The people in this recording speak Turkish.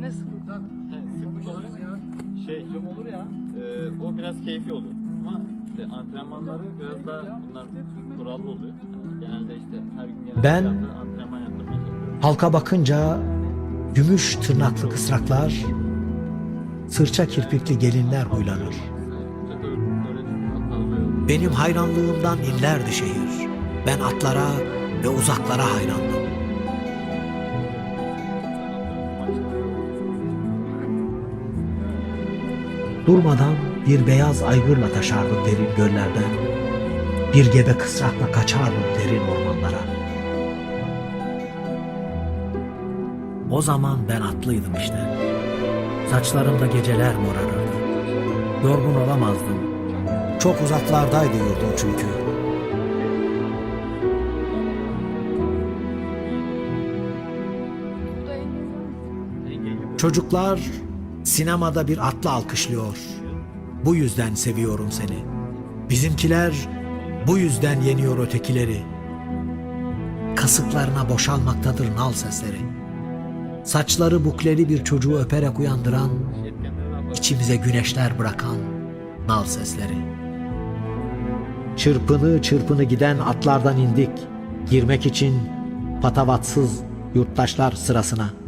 Ne sıkıntı? Sıkıntı olur ya. Şey olur ya. e, o biraz keyfi olur. Ama işte antrenmanları biraz daha bunlar kurallı oluyor. Genelde işte her gün genelde Ben- yaptığı antrenman yaptırmaya çalışıyorum. Halka bakınca gümüş tırnaklı kısraklar, sırça kirpikli gelinler huylanır. İşte böyle- böyle hatta oluyor. Benim hayranlığımdan inlerdi şehir. Ben atlara ve uzaklara hayrandım. Durmadan bir beyaz aygırla taşardım derin göllerden. Bir gebe kısrakla kaçardım derin ormanlara. O zaman ben atlıydım işte. Saçlarımda geceler morarırdı. Yorgun olamazdım. Çok uzaklardaydı yurdum çünkü. Çocuklar sinemada bir atla alkışlıyor. Bu yüzden seviyorum seni. Bizimkiler bu yüzden yeniyor ötekileri. Kasıklarına boşalmaktadır nal sesleri. Saçları bukleli bir çocuğu öperek uyandıran, içimize güneşler bırakan nal sesleri. Çırpını çırpını giden atlardan indik. Girmek için patavatsız yurttaşlar sırasına.